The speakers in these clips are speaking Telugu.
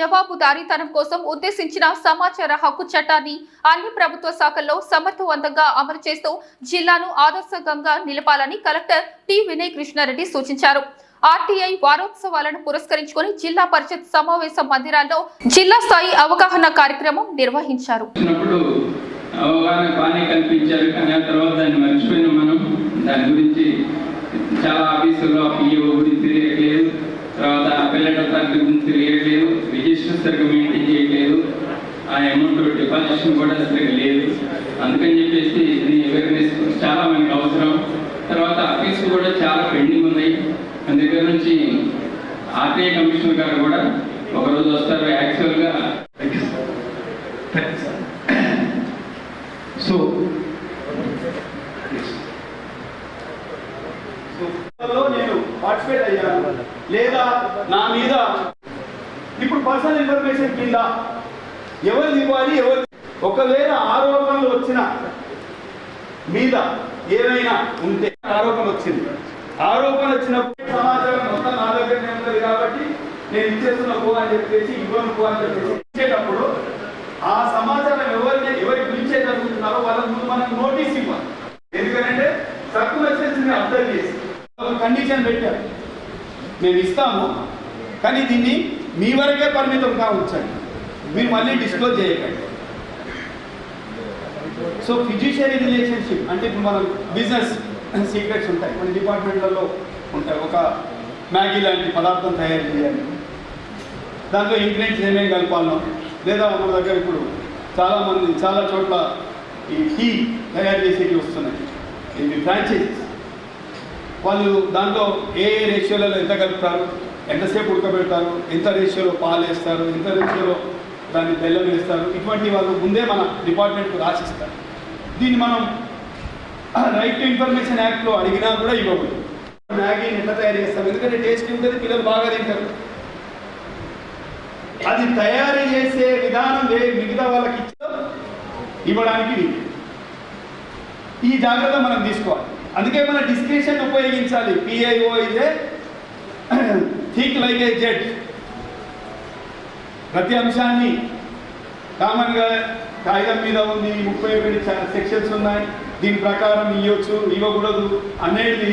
జవాబుదారీతనం కోసం ఉద్దేశించిన సమాచార హక్కు చట్టాన్ని అన్ని ప్రభుత్వ శాఖల్లో సమర్థవంతంగా అమలు చేస్తూ జిల్లాను ఆదర్శంగా నిలపాలని కలెక్టర్ టి వినయ్ కృష్ణారెడ్డి సూచించారు. ఆర్టీఐ వారోత్సవాలను పురస్కరించుకొని జిల్లా పరిషత్ సమావేశ మందిరాల్లో జిల్లా స్థాయి అవగాహన కార్యక్రమం నిర్వహించారు. అవగాహన బాగానే కల్పించారు కానీ ఆ తర్వాత దాన్ని మర్చిపోయిన మనం. దాని గురించి చాలా ఆఫీసుల్లో పిఓ గురించి తెలియట్లేదు. తర్వాత పిల్లల తరగతి గురించి తెలియట్లేదు రిజిస్టర్ సరిగ్గా మెయింటైన్ చేయట్లేదు. ఆ అమౌంట్ డిపాజిషన్ కూడా సరిగ్గా లేదు. అందుకని చెప్పేసి దీని అవేర్నెస్ చాలా మనకి అవసరం. తర్వాత ఆఫీస్ కూడా చాలా పెండింగ్ ఉన్నాయి. మన దగ్గర నుంచి ఆర్టీఐ కమిషనర్ గారు కూడా ఒకరోజు వస్తారు. యాక్చువల్గా సో లో అయ్యాను లేదా నా మీద ఇప్పుడు పర్సనల్ ఇన్ఫర్మేషన్ కింద ఎవరు ఇవ్వాలి ఎవరు ఒకవేళ ఆరోపణలు వచ్చిన మీద ఏమైనా ఉంటే ఆరోపణ వచ్చింది. ఆరోపణ వచ్చినప్పుడు సమాచారం మొత్తం నా దగ్గర ఉంటుంది కాబట్టి నేను ఇచ్చేస్తున్న పో అని చెప్పేసి ఇవ్వను పో అని చెప్పేసి ఇచ్చేటప్పుడు ఆ సమాచారం ఎవరిని ఎవరి గురించే జరుగుతున్నారో వాళ్ళ ముందు మనకు నోటీస్ ఇవ్వాలి ఎందుకంటే సర్కులేషన్స్ అర్థం చేసి ఒక కండిషన్ పెట్టారు మేము ఇస్తాము కానీ దీన్ని మీ వరకే పరిమితం కావచ్చండి. మీరు మళ్ళీ డిస్క్లోజ్ చేయకండి. సో ఫిజిషియరీ రిలేషన్షిప్ అంటే ఇప్పుడు మనం బిజినెస్ సీక్రెట్స్ ఉంటాయి. కొన్ని డిపార్ట్మెంట్లలో ఉంటాయి. ఒక మ్యాగీ లాంటి పదార్థం తయారు చేయాలి. దాంట్లో ఇంగ్రీడియంట్స్ ఏమేమి కలపాలో లేదా మన దగ్గర ఇప్పుడు చాలామంది చాలా చోట్ల ఈ టీ తయారు చేసేవి వస్తున్నాయి. ఇవి ఫ్రాంచైజీస్ వాళ్ళు దాంట్లో ఏ ఏ రేషియోలలో ఎంత కలుపుతారు? ఎంతసేపు ఉడకబెడతారు? ఎంత రేషియోలో పాలు వేస్తారు? ఎంత రేషియోలో దాన్ని బెల్లం వేస్తారు? ఇటువంటి వాళ్ళు ముందే మన డిపార్ట్మెంట్కు రాసిస్తారు. దీన్ని మనం రైట్ టు ఇన్ఫర్మేషన్ యాక్ట్లో అడిగినా కూడా ఇవ్వకూడదు మ్యాగీని ఎట్లా తయారు చేస్తాం ఎందుకంటే టేస్ట్ ఉంటుంది పిల్లలు బాగా తింటారు. అది తయారు చేసే విధానం మిగతా వాళ్ళకి ఇచ్చో ఇవ్వడానికి ఈ జాగ్రత్త మనం తీసుకోవాలి. అందుకే మన డిస్క్రిప్షన్ ఉపయోగించాలి. పిఐఓ ఇదే థింక్ లైక్ ఏ జెడ్ ప్రతి అంశాన్ని కామన్గా కాగితం మీద ఉంది. ముప్పై ఒకటి సెక్షన్స్ ఉన్నాయి. దీని ప్రకారం ఇవ్వచ్చు ఇవ్వకూడదు అనేది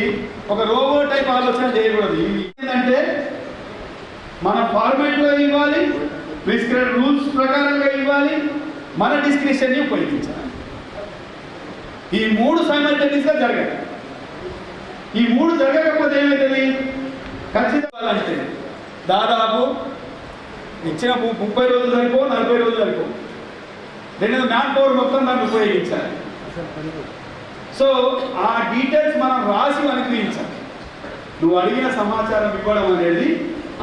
ఒక రోబో టైప్ ఆలోచన చేయకూడదు. ఇది ఏంటంటే మన ఫార్మేట్లో ఇవ్వాలి ప్రిస్క్రైబ్ రూల్స్ ప్రకారంగా ఇవ్వాలి మన డిస్క్రిప్షన్ని ఉపయోగించాలి. ఈ మూడు సైమల్టేనియస్గా జరగాలి. ఈ మూడు జరగకపోతే ఏమైతుంది? ఖచ్చితంగా అంటే దాదాపు ఇచ్చిన ముప్పై రోజులు సరిపో నలభై రోజులు సరిపో. రెండు మ్యాన్ పవర్ మొత్తం దాన్ని ఉపయోగించాలి. సో ఆ డీటెయిల్స్ మనం రాసి అనుగ్రహించాలి నువ్వు అడిగిన సమాచారం ఇవ్వడం అనేది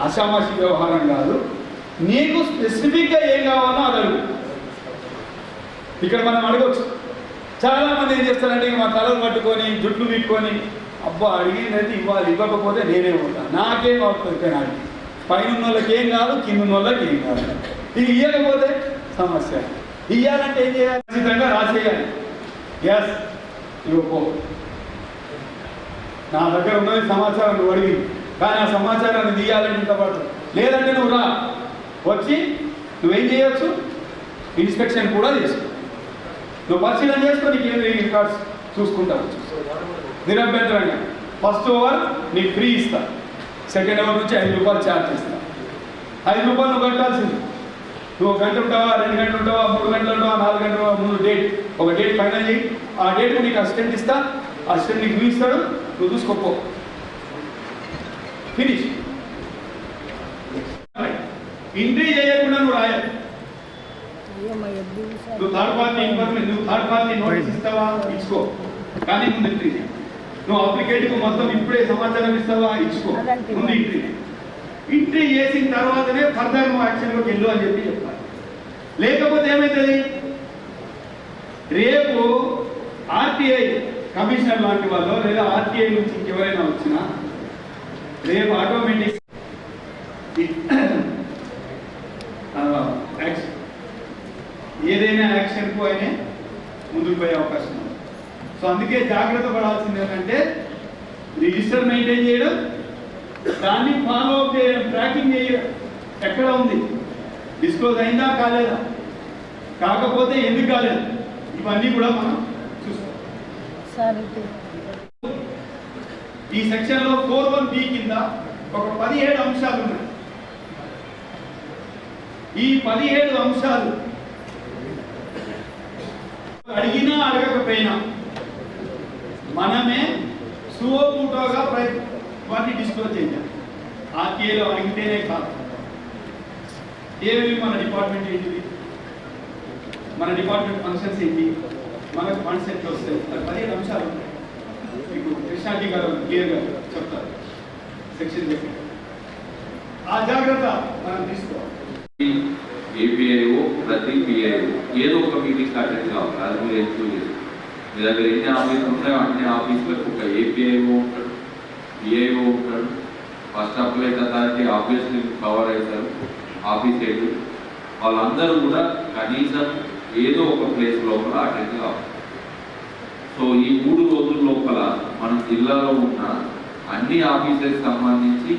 ఆషామాషి వ్యవహారం కాదు. నీకు స్పెసిఫిక్గా ఏం కావాలో అది అడుగు. ఇక్కడ మనం అడగవచ్చు చాలా మంది ఏం చేస్తారంటే మా తలలు పట్టుకొని జుట్లు పీక్కొని అబ్బా అడిగినది ఇవ్వాలి ఇవ్వకపోతే నేనే ఉంటాను నాకేం అవుతుంది నాకు పైన వాళ్ళకి ఏం కాదు కింద ఉన్న వాళ్ళకి ఏం కాదు. ఇది ఇవ్వకపోతే సమస్య. ఇవ్వాలంటే ఏం చేయాలి? ఖచ్చితంగా రాసేయాలి. ఎస్ ఇవ్వకో నా దగ్గర ఉన్నది సమాచారం నువ్వు అడిగింది కానీ ఆ సమాచారాన్ని తీయాలని ఇంతపాటు లేదంటే నువ్వు రా. వచ్చి నువ్వేం చేయొచ్చు? ఇన్స్పెక్షన్ కూడా చేసుకో నువ్వు పరిశీలన చేసుకొని నీకు ఏమి రికార్డ్స్ చూసుకుంటావు నిరభ్యంతరంగా. ఫస్ట్ ఓవర్ నీకు ఫ్రీ ఇస్తా. సెకండ్ ఓవర్ నుంచి ఐదు రూపాయలు ఛార్జ్ ఇస్తా ఐదు రూపాయలు నువ్వు కట్టాల్సింది. నువ్వు ఒక గంట ఉంటావా రెండు గంటలు ఉంటావా మూడు గంటలు ఉంటావా నాలుగు గంటలు ఉంటావా ముందు డేట్ ఒక డేట్ ఫైనల్ చేయి. ఆ డేట్ నీకు అసిస్టెంట్ ఇస్తా. అసిస్టెంట్ నీకు నువ్వు ఇస్తాడు. నువ్వు చూసుకోపో. ఫినిష్ ఎంట్రీ చేయకుండా నువ్వు రాయాలి. నువ్వు థర్డ్ పార్టీ ఇన్ఫర్మేషన్ నువ్వు థర్డ్ పార్టీ నోటీస్ ఇస్తావా? ఇచ్చుకో. కానీ ముందు ఎంట్రీ చేయి. నువ్వు అప్లికేట్కి మొత్తం ఇప్పుడే సమాచారం ఇస్తావా? ఇచ్చుకో. ముందు ఎంట్రీ చేయి. ఎంట్రీ చేసిన తర్వాతనే ఫర్దర్ నువ్వు యాక్షన్లోకి వెళ్ళు అని చెప్పి చెప్పాలి లేకపోతే ఏమవుతుంది రేపు ఆర్టీఐ కమిషనర్ లాంటి వాళ్ళు లేదా ఆర్టీఐ నుంచి ఇంకెవరైనా వచ్చినా రేపు ఆటోమేటిక్ ఏదైనా యాక్షన్కు అయినా ముందుకు పోయే అవకాశం సో అందుకే జాగ్రత్త పడాల్సింది ఏంటంటే రిజిస్టర్ మెయింటైన్ చేయడం దాన్ని ఫాలో అప్ చేయడం ట్రాకింగ్ చేయడం ఎక్కడ ఉంది? డిస్క్లోజ్ అయిందా కాలేదా? కాకపోతే ఎందుకు కాలేదు? ఇవన్నీ కూడా మనం చూస్తాం. ఈ సెక్షన్లో ఫోర్ వన్ బి కింద ఒక పదిహేడు అంశాలు ఉన్నాయి. ఈ పదిహేడు అంశాలు అడిగినా అడగకపోయినా మనమే సువోపుటోగా ప్రయత్ వాటిని డిస్క్లోజ్ చేయాలి ఆర్టీఏలో అడిగితేనే కాదు. ఏవి మన డిపార్ట్మెంట్ ఏంటిది? మన డిపార్ట్మెంట్ ఫంక్షన్స్ ఏంటి? మనకు ఫండ్స్ ఎట్లా వస్తాయి? పదిహేను అంశాలు ఉంటాయి. మీకు కృష్ణాటి గారు క్లియర్గా చెప్తారు. సెక్షన్ చెప్పి ఆ జాగ్రత్త మనం తీసుకోవాలి. ఏపీఐఓ ప్రతి పిఐఓ ఏదో ఒక మీటింగ్ అటెండ్ కావాలి అది మీరు ఎంచుకో చేసుకోండి మీ దగ్గర ఎన్ని ఆఫీసులు ఉంటాయో అన్ని ఆఫీసులకు ఒక ఏపీఐఓ ఉంటాడు పిఐఓ ఉంటాడు. ఫస్ట్ అప్లై దానికి ఆఫీస్ని కవర్ అవుతారు ఆఫీస్ హెడ్. వాళ్ళందరూ కూడా కనీసం ఏదో ఒక ప్లేస్ లోపల అటెండ్ కావాలి. సో ఈ మూడు రోజుల లోపల మన జిల్లాలో ఉన్న అన్ని ఆఫీసెస్ సంబంధించి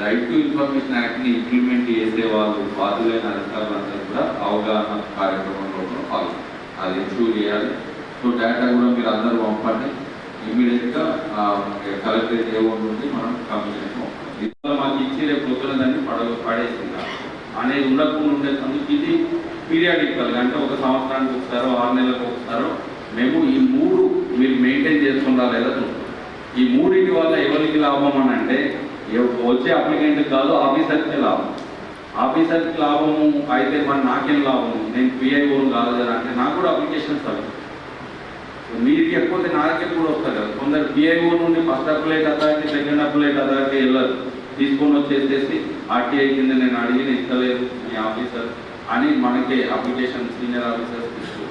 రైట్ టు ఇన్ఫర్మేషన్ యాక్ట్ని ఇంప్లిమెంట్ చేసే వాళ్ళు బాధ్యులైన అధికారులందరూ కూడా అవగాహన కార్యక్రమం అది ఇంప్రూవ్ చేయాలి. సో డేటా కూడా మీరు అందరూ పంపండి. ఇమీడియట్గా కలెక్టరేట్ ఏ మనం కమిషన్ పంపాలి మాకు ఇచ్చి రేపు పొద్దున దాన్ని పడ పడేసిందా? అనేది ఉండకుండా ఉండేందుకు ఇది పీరియాడికల్ అంటే ఒక సంవత్సరానికి ఒకసారో ఆరు నెలలకు ఒకసారో మేము ఈ మూడు మీరు మెయింటైన్ చేసుకుంటారా లేదా చూస్తాం ఈ మూడింటి వల్ల ఎవరికి లాభం అని అంటే వచ్చే అప్లికెంట్ కాదు ఆఫీసర్కి లాభం. ఆఫీసర్కి లాభము అయితే మరి నాకేం లాభము? నేను పిఐఓను కాదు కదా అంటే నాకు కూడా అప్లికేషన్స్ అవి. మీరు చెప్పకపోతే నా దగ్గర కూడా వస్తారు కదా. కొందరు పిఐఓ నుండి first appellate authority second appellate authority వెళ్ళరు. తీసుకొని వచ్చేసేసి ఆర్టీఐ కింద నేను అడిగిన ఇస్తలేదు మీ ఆఫీసర్ అని మనకి అప్లికేషన్ సీనియర్ ఆఫీసర్స్ ఇస్తారు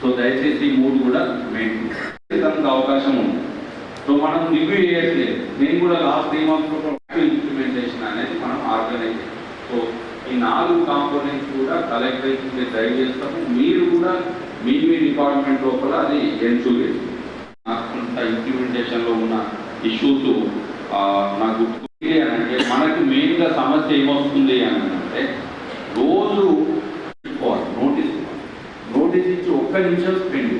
సో దయచేసి ఈ మూడు కూడా మెయింటైన్ అవకాశం ఉంది. సో మనం రివ్యూ చేయట్లేదు. నేను కూడా లాస్ట్ త్రీ మంత్స్ ఇంప్లిమెంటేషన్ అనేది మనం ఆర్గనైజ్ సో ఈ నాలుగు కాంపోనెంట్స్ కూడా కలెక్టరేట్ డ్రైవ్ చేస్తాము. మీరు కూడా మీ మీ డిపార్ట్మెంట్ లోపల అది ఎన్షూర్ చేస్తుంది కొంత ఇంప్లిమెంటేషన్లో ఉన్న ఇష్యూస్ నాకు గుర్తు అంటే మనకు మెయిన్గా సమస్య ఏమొస్తుంది అని అంటే రోజు నోటీస్ నోటీస్ ఇచ్చి ఒక్క నిమిషం స్పెండ్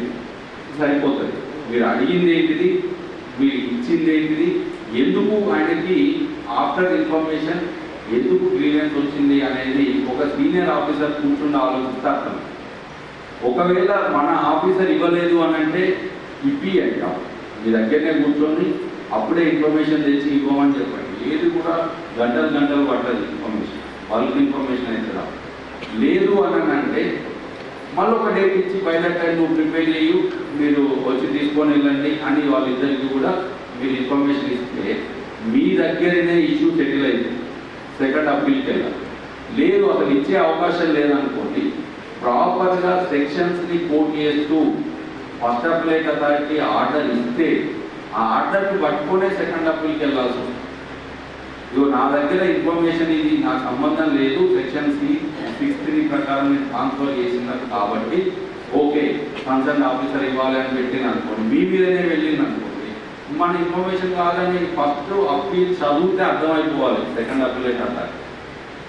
సరిపోతుంది. మీరు అడిగింది ఏంటిది? మీరు ఇచ్చింది ఏంటిది? ఎందుకు ఆయనకి ఆఫ్టర్ ఇన్ఫర్మేషన్ ఎందుకు గ్రీవెన్స్ వచ్చింది అనేది ఒక సీనియర్ ఆఫీసర్ కూర్చుని ఆలోచిస్తే అర్థం. ఒకవేళ మన ఆఫీసర్ ఇవ్వలేదు అని అంటే ఇప్పి అంటాం. మీ దగ్గరనే కూర్చొని అప్పుడే ఇన్ఫర్మేషన్ తెచ్చి ఇవ్వమని చెప్పండి. ఏది కూడా గంటలు గంటలు పట్టదు ఇన్ఫర్మేషన్ బల్క్ ఇన్ఫర్మేషన్ అయితే లేదు అని అంటే మళ్ళీ ఒక డేట్ ఇచ్చి పైలట్ నువ్వు ప్రిపేర్ చేయు మీరు వచ్చి తీసుకొని వెళ్ళండి అని వాళ్ళిద్దరికి కూడా మీరు ఇన్ఫర్మేషన్ ఇస్తే మీ దగ్గరనే ఇష్యూ సెటిల్ అయింది. సెకండ్ అప్పీల్కి వెళ్ళాలి లేదు అసలు ఇచ్చే అవకాశం లేదనుకోండి ప్రాపర్గా సెక్షన్స్ని కోట్ చేస్తూ ఫస్ట్ అప్లైట్ అథారిటీ ఆర్డర్ ఇస్తే ఆ ఆర్డర్ని పట్టుకునే సెకండ్ అప్పీల్కి వెళ్ళాల్సి వస్తుంది. ఇగో నా దగ్గర ఇన్ఫర్మేషన్ ఇది నాకు సంబంధం లేదు సెక్షన్ సి సిక్స్ త్రీ ప్రకారం నేను ట్రాన్స్ఫర్ చేసినాను కాబట్టి ఓకే కన్సర్న్ ఆఫీసర్ ఇవ్వాలి అని పెట్టిన అనుకోండి మీ మీదనే వెళ్ళింది అనుకోండి మన ఇన్ఫర్మేషన్ కావాలని ఫస్ట్ అప్పీల్ చదివితే అర్థమైపోవాలి సెకండ్ అప్పీలేషన్ అంటారు.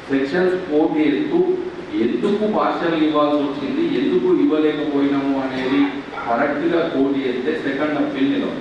సెక్షన్ ఫోర్ ఎత్తు ఎందుకు పార్షల్ ఇవ్వాల్సి వచ్చింది ఎందుకు ఇవ్వలేకపోయినాము అనేది కరెక్ట్గా కోర్టు చేస్తే సెకండ్ అప్పీల్ నిలవదు.